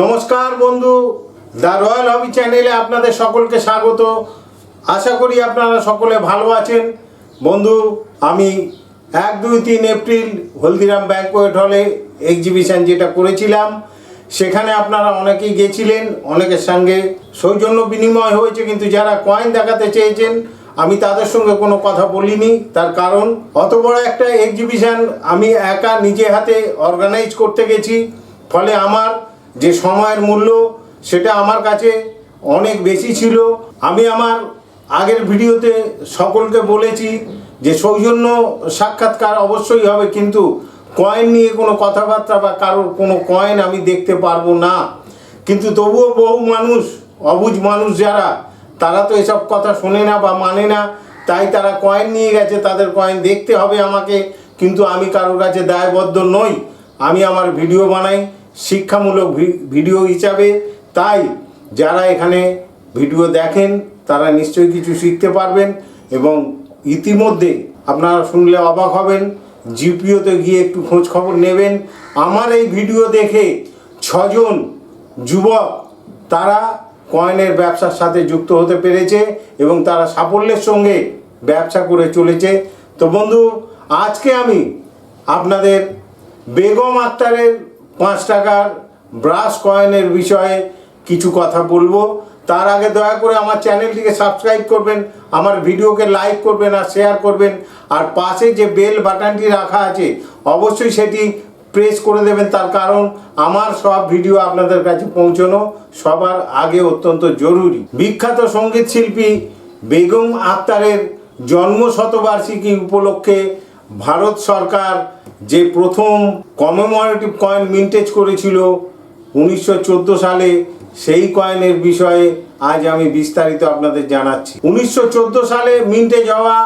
নমস্কার বন্ধু the royal হবি চ্যানেলে আপনাদের সকলকে স্বাগত। আশা করি আপনারা সকলে ভালো আছেন। বন্ধু, আমি এক দুই তিন এপ্রিল হলদিরাম ব্যাঙ্কোয়েট হলে এক্সিবিশন যেটা করেছিলাম, সেখানে আপনারা অনেকেই গেছিলেন, অনেকের সঙ্গে সৌজন্য বিনিময় হয়েছে, কিন্তু যারা কয়েন দেখাতে চেয়েছেন, আমি তাদের সঙ্গে কোনো কথা বলিনি। তার কারণ, অত বড় একটা এক্সিবিশন আমি একা নিজে হাতে অর্গানাইজ করতে গেছি, ফলে আমার যে সময়ের মূল্য সেটা আমার কাছে অনেক বেশি ছিল। আমি আমার আগের ভিডিওতে সকলকে বলেছি যে সৌজন্য সাক্ষাৎকার অবশ্যই হবে, কিন্তু কয়েন নিয়ে কোনো কথাবার্তা বা কারোর কোনো কয়েন আমি দেখতে পারব না। কিন্তু তবুও বহু মানুষ অবুঝ মানুষ যারা, তারা তো এসব কথা শোনে না বা মানে না, তাই তারা কয়েন নিয়ে গেছে, তাদের কয়েন দেখতে হবে আমাকে, কিন্তু আমি কারোর কাছে দায়বদ্ধ নই। আমি আমার ভিডিও বানাই শিক্ষামূলক ভিডিও হিসাবে। তাই যারা এখানে ভিডিও দেখেন, তারা নিশ্চয়ই কিছু শিখতে পারবেন এবং ইতিমধ্যে আপনারা শুনলে অবাক হবেন, জিপিওতে গিয়ে একটু খোঁজ খবর নেবেন। আমার এই ভিডিও দেখে ছজন যুবক, তারা কয়েনের ব্যবসার সাথে যুক্ত হতে পেরেছে এবং তারা সাফল্যের সঙ্গে ব্যবসা করে চলেছে। তো বন্ধু, আজকে আমি আপনাদের বেগম আক্তারের পাঁচ টাকার ব্রাশ কয়েনের বিষয়ে কিছু কথা বলব। তার আগে দয়া করে আমার চ্যানেলটিকে সাবস্ক্রাইব করবেন, আমার ভিডিওকে লাইক করবেন আর শেয়ার করবেন, আর পাশে যে বেল বাটনটি রাখা আছে, অবশ্যই সেটি প্রেস করে দেবেন। তার কারণ আমার সব ভিডিও আপনাদের কাছে পৌঁছানো সবার আগে অত্যন্ত জরুরি। বিখ্যাত সংগীত শিল্পী বেগম আক্তারের জন্ম শতবার্ষিকী উপলক্ষে ভারত সরকার যে প্রথম কমেমোরেটিভ কয়েন মিন্টেজ করেছিল উনিশশো চোদ্দ সালে, সেই কয়েনের বিষয়ে আজ আমি বিস্তারিত আপনাদের জানাচ্ছি। উনিশশো চোদ্দ সালে মিন্টেজ হওয়া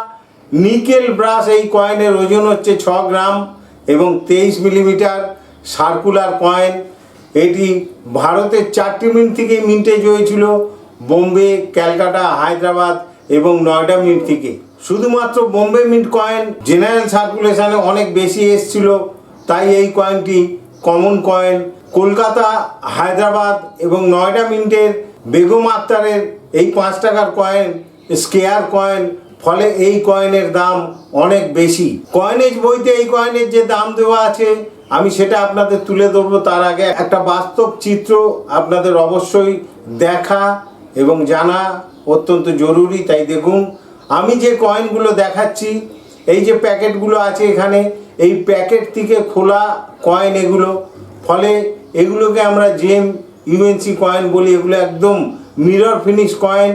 নিকেল ব্রাশ এই কয়েনের ওজন হচ্ছে ছ গ্রাম এবং তেইশ মিলিমিটার সার্কুলার কয়েন এটি ভারতের চারটি মিন্ট থেকেই মিন্টেজ হয়েছিল, বোম্বে, ক্যালকাটা, হায়দ্রাবাদ এবং নয়ডা মিন্ট থেকে। শুধুমাত্র বোম্বে মিন্ট কয়েন জেনারেল সার্কুলেশনে অনেক বেশি এসছিল। তাই এই কয়েনটি কমন কয়েন কলকাতা, হায়দ্রাবাদ এবং নয়ডা মিন্টের বেগম আক্তারের এই পাঁচ টাকার কয়েন স্কেয়ার কয়েন ফলে এই কয়েনের দাম অনেক বেশি। কয়েনেজ বইতে এই কয়েনের যে দাম দেওয়া আছে, আমি সেটা আপনাদের তুলে ধরবো তার আগে। একটা বাস্তব চিত্র আপনাদের অবশ্যই দেখা এবং জানা অত্যন্ত জরুরি। তাই দেখুন আমি যে কয়েনগুলো দেখাচ্ছি, এই যে প্যাকেটগুলো আছে এখানে, এই প্যাকেট থেকে খোলা কয়েন এগুলো। ফলে এগুলোকে আমরা জেম ইউএনসি কয়েন বলি, এগুলো একদম মিরর ফিনিশ কয়েন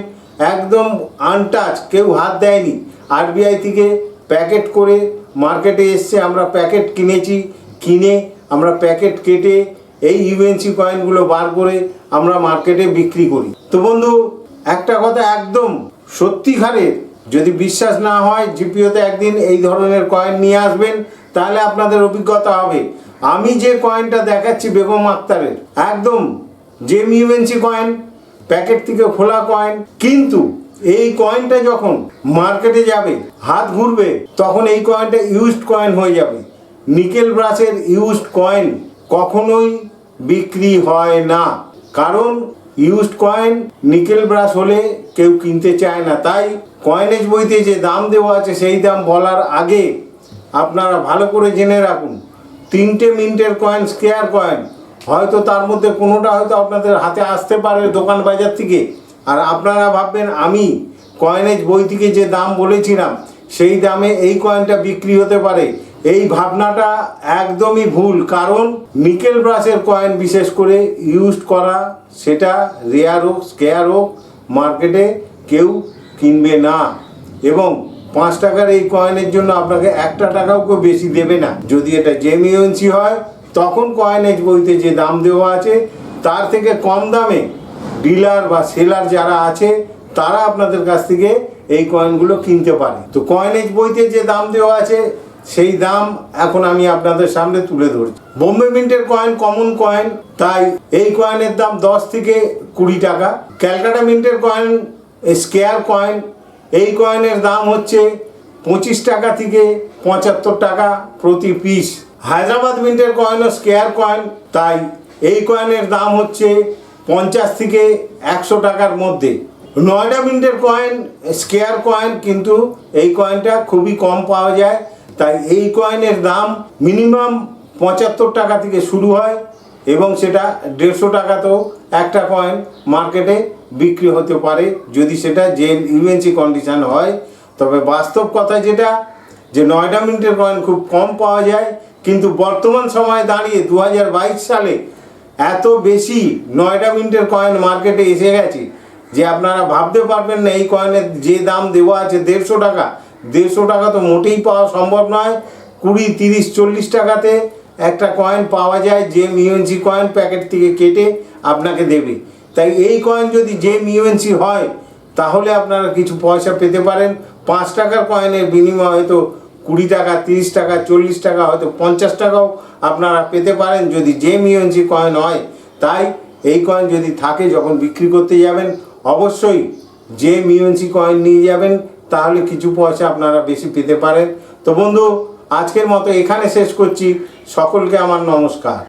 একদম আনটাচ কেউ হাত দেয়নি। আরবিআই থেকে প্যাকেট করে মার্কেটে এসছে আমরা প্যাকেট কিনেছি, কিনে আমরা প্যাকেট কেটে এই ইউএনসি কয়েনগুলো বার করে আমরা মার্কেটে বিক্রি করি। তো বন্ধু, একটা কথা একদম সত্যিকারের যদি বিশ্বাস না হয়, জিপিওতে একদিন এই ধরনের কয়েন নিয়ে আসবেন, তাহলে আপনাদের অভিজ্ঞতা হবে। আমি যে কয়েনটা দেখাচ্ছি বেগম আক্তারের, একদম জেম ইউএনসি কয়েন প্যাকেট থেকে খোলা কয়েন কিন্তু এই কয়েনটা যখন মার্কেটে যাবে, হাত ঘুরবে, তখন এই কয়েনটা ইউজড কয়েন হয়ে যাবে। নিকেল ব্রাশের ইউজড কয়েন কখনোই বিক্রি হয় না। কারণ ইউজড কয়েন নিকেল ব্রাশ হলে কেউ কিনতে চায় না। তাই কয়েনেজ বইতে যে দাম দেওয়া আছে, সেই দাম বলার আগে আপনারা ভালো করে জেনে রাখুন। তিনটে মিনিটের কয়েন স্কেয়ার কয়েন হয়তো তার মধ্যে কোনোটা হয়তো আপনাদের হাতে আসতে পারে দোকান বাজার থেকে। আর আপনারা ভাববেন, আমি কয়েনেজ বই থেকে যে দাম বলেছিলাম, সেই দামে এই কয়েনটা বিক্রি হতে পারে। এই ভাবনাটা একদমই ভুল, কারণ নিকেল ব্রাশের কয়েন বিশেষ করে ইউজ করা, সেটা রেয়ার হোক স্কেয়ার হোক মার্কেটে কেউ কিনবে না। এবং পাঁচ টাকার এই কয়েনের জন্য আপনাকে একটা টাকাও কেউ বেশি দেবে না। যদি এটা জেমিউন্সি হয়, তখন কয়েনেজ বইতে যে দাম দেওয়া আছে, তার থেকে কম দামে ডিলার বা সেলার যারা আছে, তারা আপনাদের কাছ থেকে এই কয়েনগুলো কিনতে পারে। তো কয়েনেজ বইতে যে দাম দেওয়া আছে সেই দাম এখন আমি আপনাদের সামনে তুলে ধরছি। বোম্বে মিন্টের কয়েন কমন কয়েন তাই এই কয়েনের দাম দশ থেকে কুড়ি টাকা। ক্যালকাটা মিন্টের কয়েন স্কেয়ার কয়েন এই কয়েনের দাম হচ্ছে পঁচিশ টাকা থেকে পঁচাত্তর টাকা প্রতি পিস হায়দ্রাবাদ মিন্টের কয়েন ও স্কেয়ার কয়েন তাই এই কয়েনের দাম হচ্ছে পঞ্চাশ থেকে একশো টাকার মধ্যে। নয়ডা মিন্টের কয়েন স্কেয়ার কয়েন কিন্তু এই কয়েনটা খুবই কম পাওয়া যায়। তাই এই কয়েনের দাম মিনিমাম পঁচাত্তর টাকা থেকে শুরু হয় এবং সেটা দেড়শো টাকাতেও একটা কয়েন মার্কেটে বিক্রি হতে পারে। যদি সেটা যে ইউএনসি কন্ডিশন হয়, তবে বাস্তব কথা যেটা, যে নয়ডা মিনিটের কয়েন খুব কম পাওয়া যায়, কিন্তু বর্তমান সময়ে দাঁড়িয়ে দু হাজার বাইশ সালে এত বেশি নয়ডা মিনিটের কয়েন মার্কেটে এসে গেছে যে আপনারা ভাবতে পারবেন না এই কয়েনের যে দাম দেওয়া আছে দেড়শো টাকা। দেড়শো টাকা তো মোটেই পাওয়া সম্ভব নয়। কুড়ি, তিরিশ, চল্লিশ টাকাতে একটা কয়েন পাওয়া যায় যে মিউএনসি কয়েন প্যাকেট থেকে কেটে আপনাকে দেবে। তাই এই কয়েন যদি যে মিউএনসি হয়, তাহলে আপনারা কিছু পয়সা পেতে পারেন। পাঁচ টাকার কয়েনের বিনিময়ে হয়তো কুড়ি টাকা, তিরিশ টাকা, চল্লিশ টাকা, হয়তো পঞ্চাশ টাকাও আপনারা পেতে পারেন যদি যে মিউএনসি কয়েন হয়। তাই এই কয়েন যদি থাকে, যখন বিক্রি করতে যাবেন, অবশ্যই যে মিউএনসি কয়েন নিয়ে যাবেন তাহলে কিছু পয়সা আপনারা বেশি পেতে পারেন। তো বন্ধু, আজকের মতো এখানে শেষ করছি। সকলকে আমার নমস্কার।